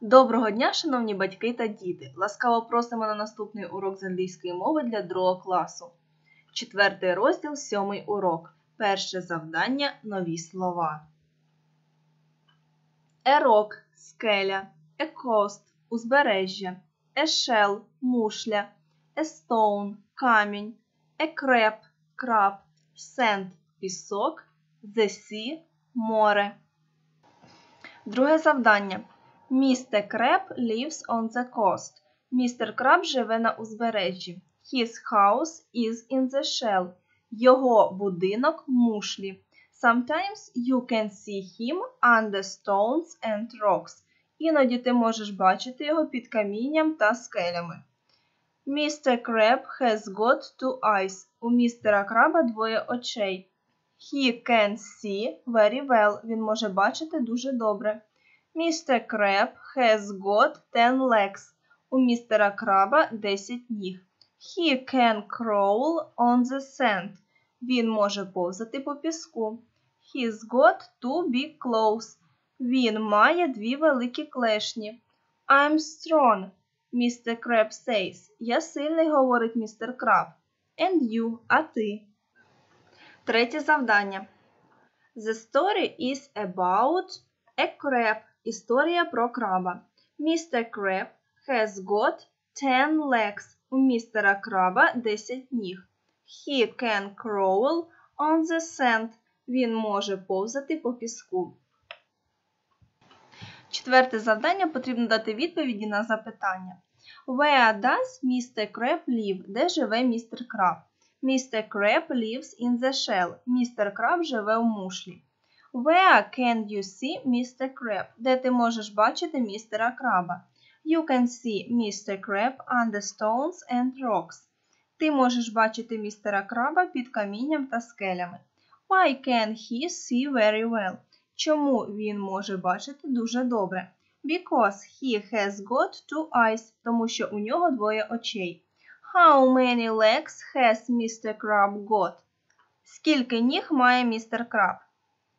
Доброго дня, шановні батьки та діти! Ласкаво просимо на наступний урок з англійської мови для другого класу. Четвертий розділ, сьомий урок. Перше завдання нові слова. Ерок скеля, екост узбережжя, ешел мушля, естоун камінь, екреп краб, сент пісок, зесі море. Друге завдання. Містер Краб lives on the coast. Містер Краб живе на узбережжі. His house is in the shell. Його будинок мушлі. Sometimes you can see him under stones and rocks. Іноді ти можеш бачити його під камінням та скелями. Mr. Crab has got two eyes. У містера краба двоє очей. He can see very well. Він може бачити дуже добре. Mr. Crab has got ten legs. У містера краба 10 ніг. He can crawl on the sand. Він може повзати по піску. He's got two big claws. Він має дві великі клешні. I'm strong, Mr. Crab says. Я сильний, говорить містер Краб. And you, а ти. Третє завдання. The story is about a crab. Історія про краба. Mr. Crab has got 10 legs. У містера краба 10 ніг. He can crawl on the sand. Він може повзати по піску. Четверте завдання потрібно дати відповіді на запитання. Where does Mr. Crab live? Де живе містер Краб? Mr. Crab lives in the shell. Містер Краб живе у мушлі. Where can you see Mr. Crab? Де ти можеш бачити містера краба? You can see Mr. Crab under stones and rocks. Ти можеш бачити містера краба під камінням та скелями. Why can he see very well? Чому він може бачити дуже добре? Because he has got two eyes, тому що у нього двоє очей. How many legs has Mr. Crab got? Скільки ніг має містер краб?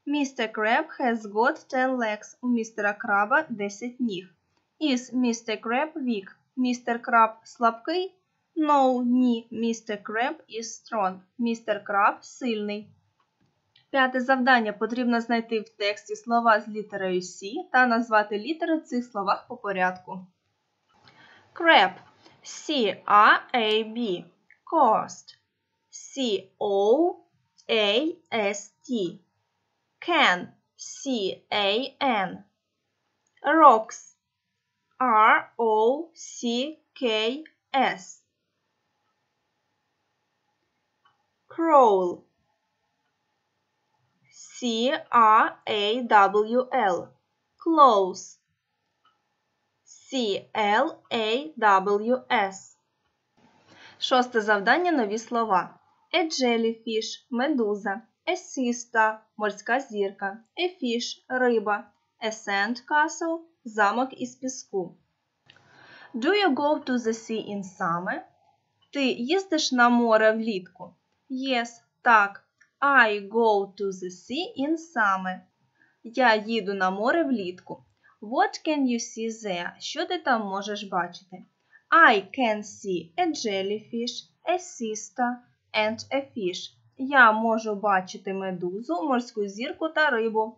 Mr. Crab has got 10 legs. У містера краба 10 ніг. Is Mr. Crab weak? Містер краб слабкий? No, ні. Mr. Crab is strong. Містер краб сильний. П'яте завдання потрібно знайти в тексті слова з літерою C та назвати літери в цих словах по порядку. Crab C-R-A-B Coast C-O-A-S-T Can C-A-N Rocks R-O-C-K-S Crawl C R A W L Close C L A W S. Шосте завдання нові слова. A jellyfish – медуза. Siesta – морська зірка. Fish – риба. Sand castle – замок із піску. Do you go to the sea in summer? Ти їздиш на море влітку? Yes, так. I go to the sea in summer. Я їду на море влітку. What can you see there? Що ти там можеш бачити? I can see a jellyfish, a sister and a fish. Я можу бачити медузу, морську зірку та рибу.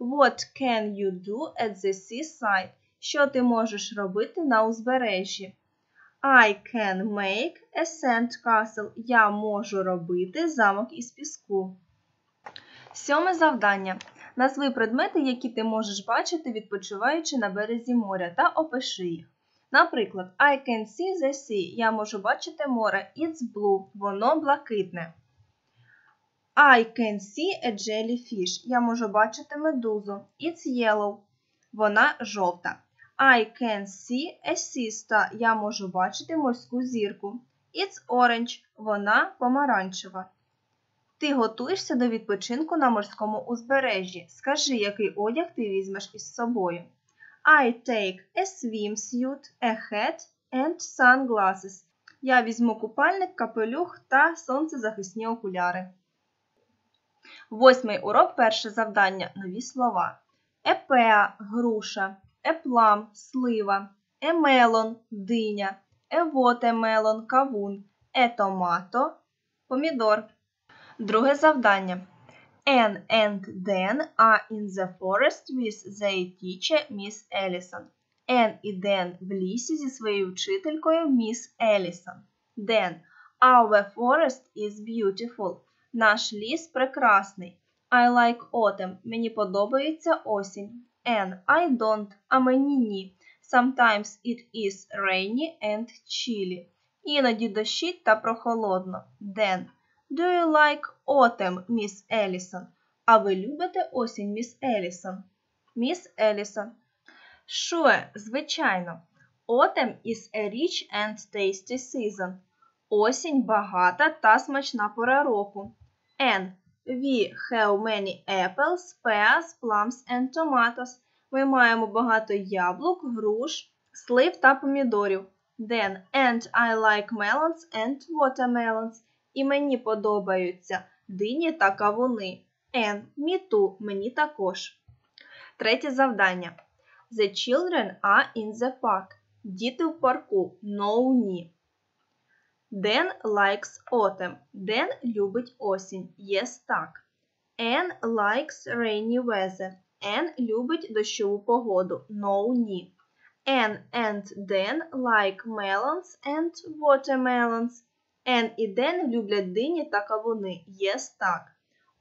What can you do at the seaside? Що ти можеш робити на узбережжі? I can make a sand castle. Я можу робити замок із піску. Сьоме завдання. Назви предмети, які ти можеш бачити, відпочиваючи на березі моря, та опиши їх. Наприклад, I can see the sea. Я можу бачити море. It's blue. Воно блакитне. I can see a jellyfish. Я можу бачити медузу. It's yellow. Вона жовта. I can see a sister. Я можу бачити морську зірку. It's orange. Вона помаранчева. Ти готуєшся до відпочинку на морському узбережжі. Скажи, який одяг ти візьмеш із собою. I take a swimsuit, a hat and sunglasses. Я візьму купальник, капелюх та сонцезахисні окуляри. Восьмий урок перше завдання. Нові слова. Епеа груша. plum – слива, melon – диня, watermelon – кавун, tomato – помідор. Друге завдання. Anne and Dan are in the forest with their teacher Miss Ellison. Anne і Ден в лісі зі своєю вчителькою Міс Елісон. Ден. Our forest is beautiful. Наш ліс прекрасний. I like autumn. Мені подобається осінь. Anne. I don't. А мені ні. Sometimes it is rainy and chilly. Іноді дощить та прохолодно. Ден. Do you like autumn, Miss Ellison? А ви любите осінь, міс Елісон? Міс Елісон. Sure, звичайно. Autumn is a rich and tasty season. Осінь багата та смачна пора року. And we have many apples, pears, plums and tomatoes. Ми маємо багато яблук, груш, слив та помідорів. Then and I like melons and watermelons. І мені подобаються дині та кавуни. And me too, мені також. Третє завдання. The children are in the park. Діти в парку. No, ні. Dan likes autumn. Ден любить осінь. Yes, так. Anne likes rainy weather. Anne любить дощову погоду. No, ні. Anne and Dan like melons and watermelons. Anne і Ден люблять дині та кавуни. Yes, так.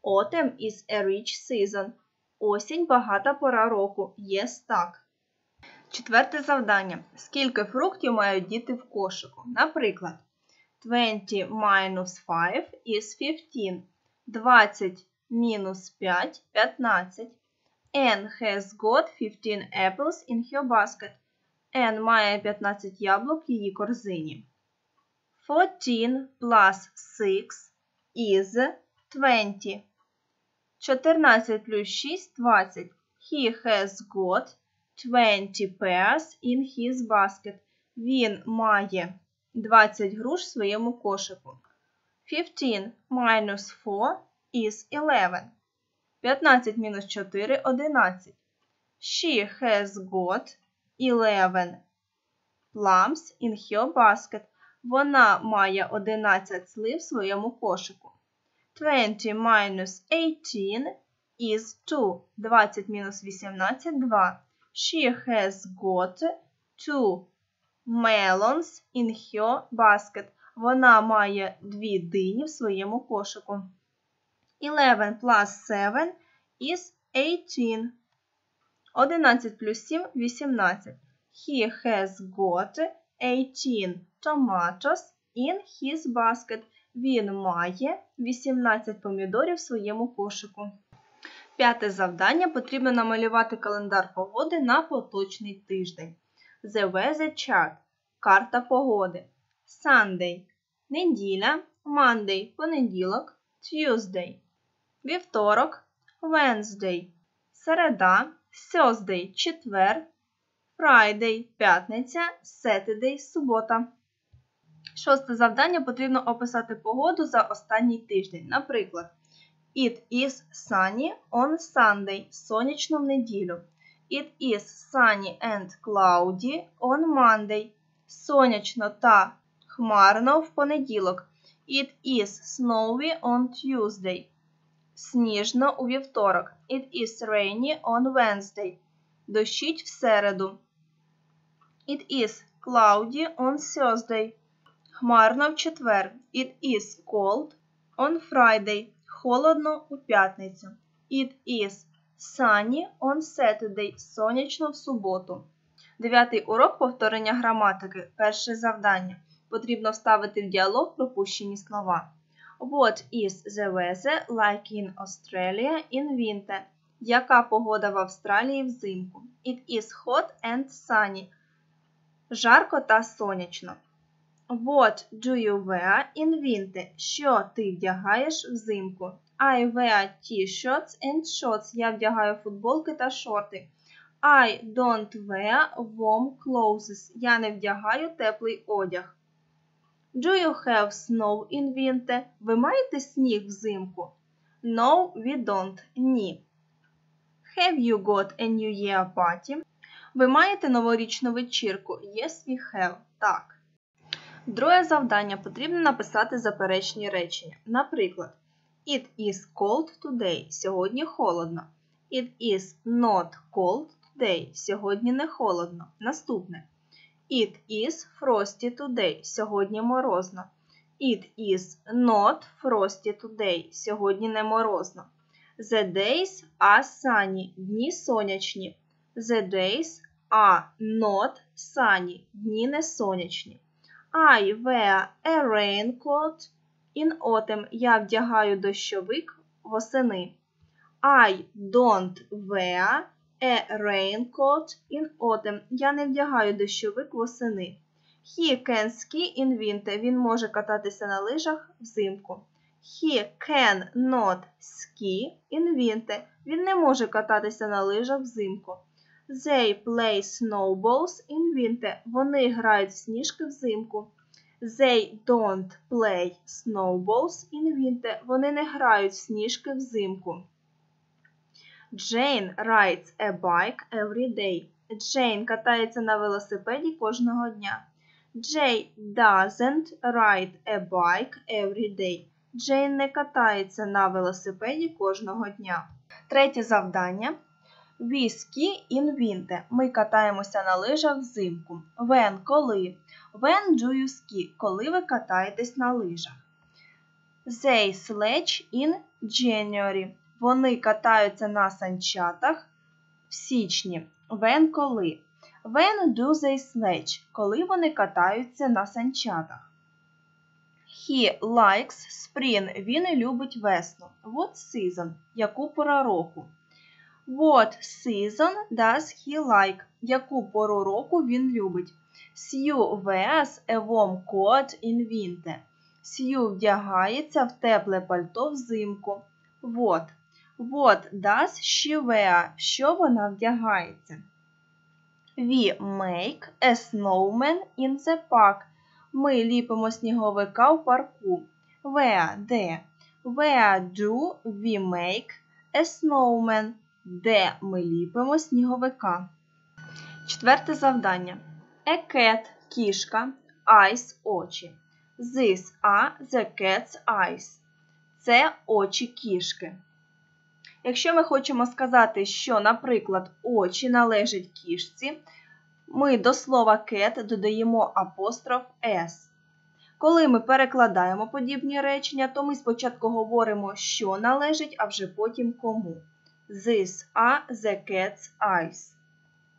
Autumn is a rich season. Осінь багата пора року. Yes, так. Четверте завдання. Скільки фруктів мають діти в кошику? Наприклад, 20 minus 5 is 15. 20 мінус 5 15. Anne has got 15 apples in her basket. Anne має 15 яблук в її корзині. 14 plus 6 is 20. 14 плюс 6 20. He has got 20 pears in his basket. Він має 20 груш своєму кошику. 15 minus 4 is 11. 15 мінус 4 11. She has got 11 plums in her basket. Вона має 11 слив в своєму кошику. 20 minus 18 is 2. 20 мінус 18 2. She has got 2 melons in her basket. Вона має дві дині в своєму кошику. 11 plus 7 is 18. 11 плюс 7 – 18. He has got 18 tomatoes in his basket. Він має 18 помідорів в своєму кошику. П'яте завдання потрібно намалювати календар погоди на поточний тиждень. The weather chart – карта погоди. Sunday – неділя, Monday – понеділок, Tuesday – вівторок, Wednesday – середа, Thursday – четвер, Friday – п'ятниця, Saturday – субота. Шосте завдання. Потрібно описати погоду за останній тиждень. Наприклад, It is sunny on Sunday. Сонячно в неділю. It is sunny and cloudy on Monday. Сонячно та хмарно в понеділок. It is snowy on Tuesday. Сніжно у вівторок. It is rainy on Wednesday. Дощить в середу. It is cloudy on Thursday. Хмарно в четвер. It is cold on Friday. Холодно у п'ятницю. It is sunny on Saturday. Сонячно в суботу. Дев'ятий урок повторення граматики. Перше завдання. Потрібно вставити в діалог пропущені слова. What is the weather like in Australia in winter? Яка погода в Австралії взимку? It is hot and sunny. Жарко та сонячно. What do you wear in winter? Що ти вдягаєш взимку? I wear t-shirts and shorts. Я вдягаю футболки та шорти. I don't wear warm clothes. Я не вдягаю теплий одяг. Do you have snow in winter? Ви маєте сніг взимку? No, we don't. Ні. Have you got a New Year party? Ви маєте новорічну вечірку? Yes, we have. Так. Друге завдання потрібно написати заперечні речення. Наприклад, It is cold today. Сьогодні холодно. It is not cold today. Сьогодні не холодно. Наступне. It is frosty today. Сьогодні морозно. It is not frosty today. Сьогодні не морозно. The days are sunny. Дні сонячні. The days are not sunny. Дні не сонячні. I wear a raincoat autumn. Я вдягаю дощовик восени. I don't wear a raincoat in autumn. Я не вдягаю дощовик восени. He can ski in winter. Він може кататися на лижах взимку. He can not ski in winter. Він не може кататися на лижах взимку. They play snowballs in winter. Вони грають в сніжки взимку. They don't play snowballs in winter. Вони не грають в сніжки взимку. Jane rides a bike every day. Джейн катається на велосипеді кожного дня. Jay doesn't ride a bike every day. Джейн не катається на велосипеді кожного дня. Третє завдання. We ski in winter. Ми катаємося на лижах взимку. When – коли. When do you ski? Коли ви катаєтесь на лижах. They sledge in January. Вони катаються на санчатах в січні. When – коли. When do they sledge? Коли вони катаються на санчатах. He likes spring. Він любить весну. What season? Яку пору року? What season does he like? Яку пору року він любить? Sue wears a warm coat in winter. Сью вдягається в тепле пальто взимку. What? What does she wear? Що вона вдягається? We make a snowman in the park. Ми ліпимо сніговика в парку. Where? Де? Where do we make a snowman? Де ми ліпимо сніговика? Четверте завдання. A cat – кішка, eyes – очі. These are the cat's eyes. Це очі кішки. Якщо ми хочемо сказати, що, наприклад, очі належать кішці, ми до слова cat додаємо апостроф S. Коли ми перекладаємо подібні речення, то ми спочатку говоримо, що належить, а вже потім кому. These are the cat's eyes.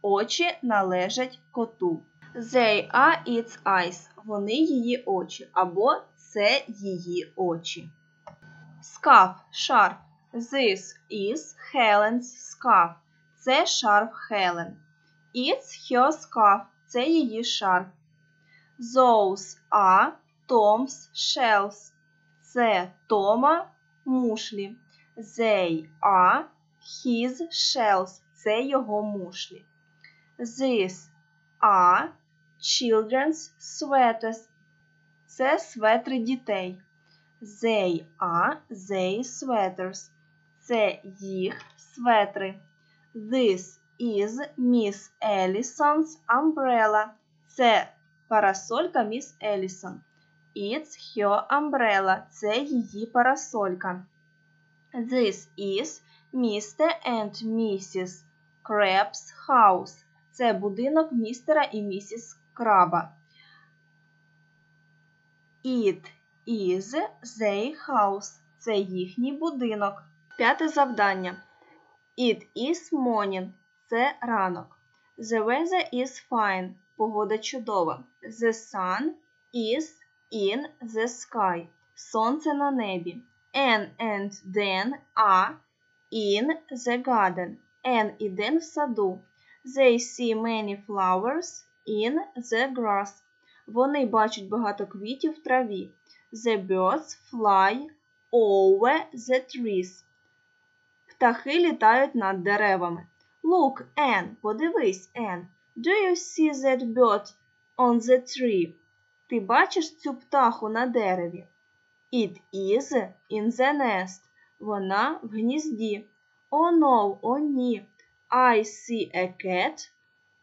Очі належать коту. They are its eyes. Вони її очі. Або це її очі. Scarf – шарф. This is Helen's scarf. Це шарф Хелен. It's her scarf. Це її шарф. Those are Tom's shells. Це Тома мушлі. They are his shells. Це його мушлі. These are children's sweaters. Це светри дітей. They are their sweaters. Це їх светри. This is Miss Ellison's umbrella. Це парасолька міс Елісон. It's her umbrella. Це її парасолька. This is Mr. and Mrs. Crab's house. Це будинок містера і місіс Краба. It is their house. Це їхній будинок. П'яте завдання. It is morning. Це ранок. The weather is fine. Погода чудова. The sun is in the sky. Сонце на небі. Anne and Dan are in the garden. Anne і Ден в саду. They see many flowers in the grass. Вони бачать багато квітів в траві. The birds fly over the trees. Птахи літають над деревами. Look, Anne, подивись, Anne. Do you see that bird on the tree? Ти бачиш цю птаху на дереві? It is in the nest. Вона в гнізді. Oh no, о ні. I see a cat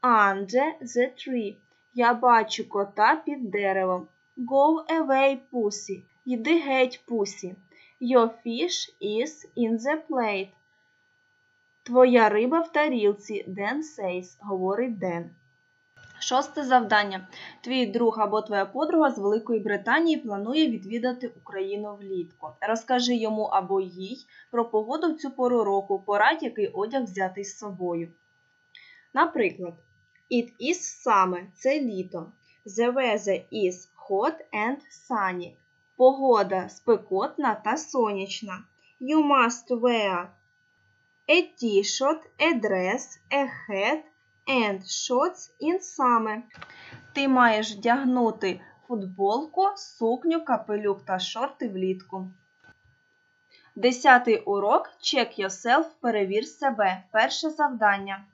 Under the tree. Я бачу кота під деревом. Go away, pussy. Йди геть, пусі. Your fish is in the plate. Твоя риба в тарілці. Ден says, говорить Ден. Шосте завдання. Твій друг або твоя подруга з Великої Британії планує відвідати Україну влітку. Розкажи йому або їй про погоду в цю пору року, порадь, який одяг взяти з собою. Наприклад, It is summer – це літо. The weather is hot and sunny. Погода спекотна та сонячна. You must wear a t-shirt, a dress, a hat and shorts in summer. Ти маєш вдягнути футболку, сукню, капелюх та шорти влітку. Десятий урок Check yourself. Перевір себе. Перше завдання.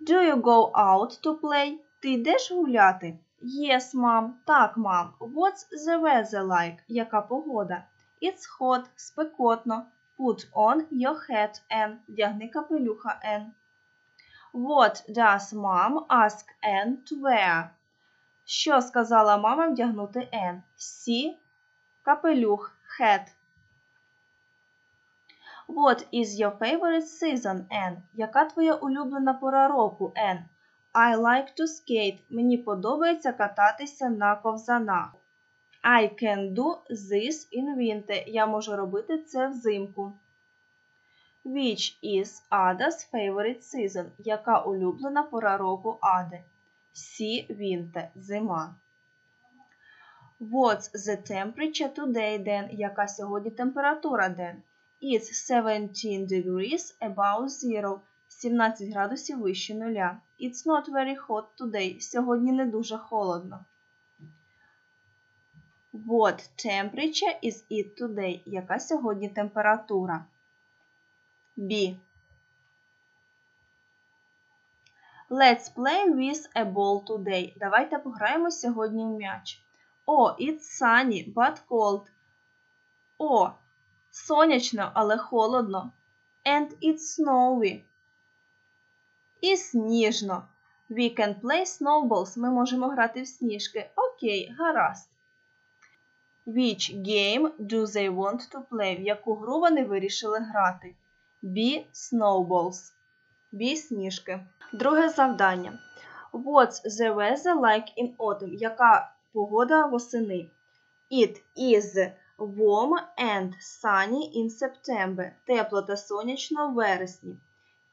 Do you go out to play? Ти йдеш гуляти? Yes, мам. Так, мам. What's the weather like? Яка погода? It's hot. Спекотно. Put on your hat, Anne. Вдягни капелюха, Anne. What does mom ask Anne to wear? Що сказала мама вдягнути Anne? Сі, капелюх, hat. What is your favorite season, Anne? Яка твоя улюблена пора року, Anne? I like to skate. Мені подобається кататися на ковзанах. I can do this in winter. Я можу робити це взимку. Which is Ada's favorite season? Яка улюблена пора року Ади? Сі winter. Зима. What's the temperature today, Ден? Яка сьогодні температура, Ден? It's 17 degrees above zero. 17 градусів вище нуля. It's not very hot today. Сьогодні не дуже холодно. What temperature is it today? Яка сьогодні температура? B. Let's play with a ball today. Давайте пограємо сьогодні в м'яч. О, it's sunny, but cold. О, сонячно, але холодно. And it's snowy. І сніжно. We can play snowballs. Ми можемо грати в сніжки. Окей, гаразд. Which game do they want to play? В яку гру вони вирішили грати? B. Snowballs. B. Сніжки. Друге завдання. What's the weather like in autumn? Яка погода восени? It is warm and sunny in September. Тепло та сонячно в вересні.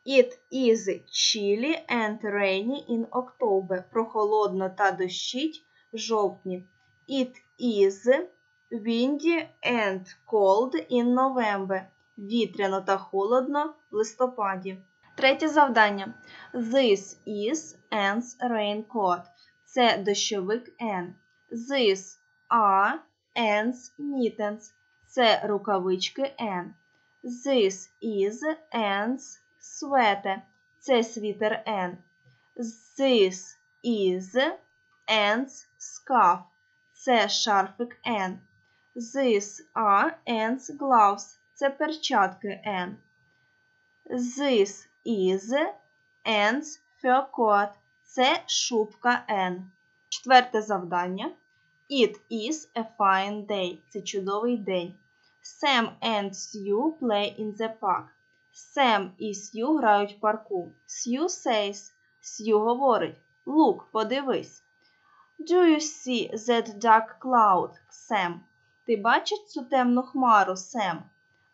It is chilly and rainy in October. Прохолодно та дощить в жовтні. It is windy and cold in November. Вітряно та холодно в листопаді. Третє завдання. This is Anne's raincoat. Це дощовик Anne. This are Anne's mittens. Це рукавички Anne. This is Anne's sweater. Це світер Anne. This is Anne's scarf. Це шарфик Anne. These are Anne's gloves. Це перчатки Anne. This is Anne's fur. Це шубка Anne. Четверте завдання. It is a fine day. Це чудовий день. Sam and Sue play in the park. Sam і Сью грають в парку. Sue says. Сью говорить. Look, подивись. Do you see that dark cloud, Sam? Ти бачиш цю темну хмару, Сем?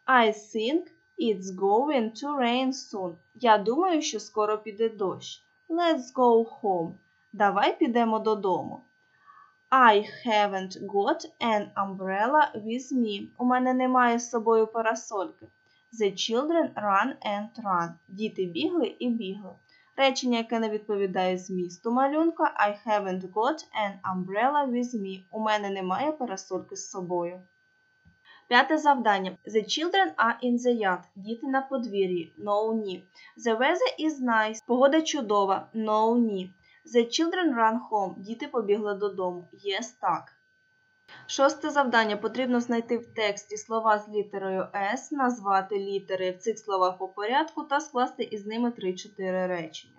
I think it's going to rain soon. Я думаю, що скоро піде дощ. Let's go home. Давай підемо додому. I haven't got an umbrella with me. У мене немає з собою парасольки. The children run and run. Діти бігли і бігли. Речення, яке не відповідає змісту малюнка I haven't got an umbrella with me. У мене немає парасольки з собою. П'яте завдання. The children are in the yard. Діти на подвір'ї. No, ні. The weather is nice. Погода чудова. No, ні. The children run home. Діти побігли додому. Yes, так. Шосте завдання. Потрібно знайти в тексті слова з літерою S, назвати літери в цих словах по порядку та скласти із ними 3-4 речення.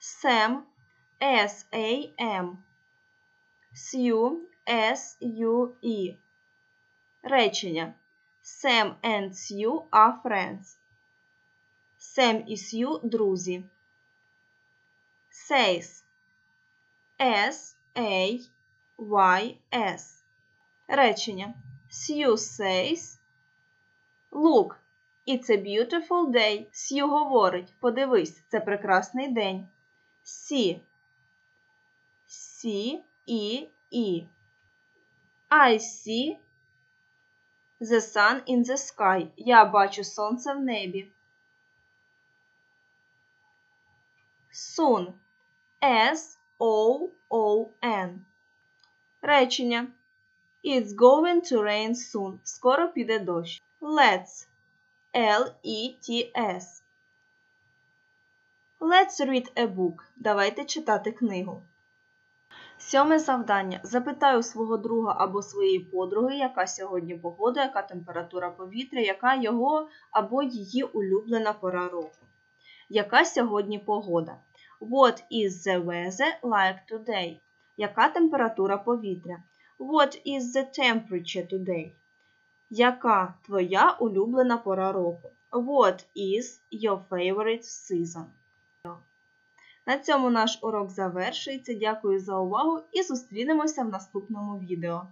Sam S-A-M. Sue S-U-E. Речення. Sam and Sue are friends. Сем і Сью друзі. Says. S A Y S. Речення. Sue says. Look, it's a beautiful day. Сью говорить. Подивись, це прекрасний день. See. See і і. I see the sun in the sky. Я бачу сонце в небі. Soon. S O O N. Речення. It's going to rain soon. Скоро піде дощ. Let's. L E T S. Let's read a book. Давайте читати книгу. Сьоме завдання. Запитай у свого друга або своєї подруги, яка сьогодні погода, яка температура повітря, яка його або її улюблена пора року. Яка сьогодні погода? What is the weather like today? Яка температура повітря? What is the temperature today? Яка твоя улюблена пора року? What is your favorite season? На цьому наш урок завершується. Дякую за увагу і зустрінемося в наступному відео.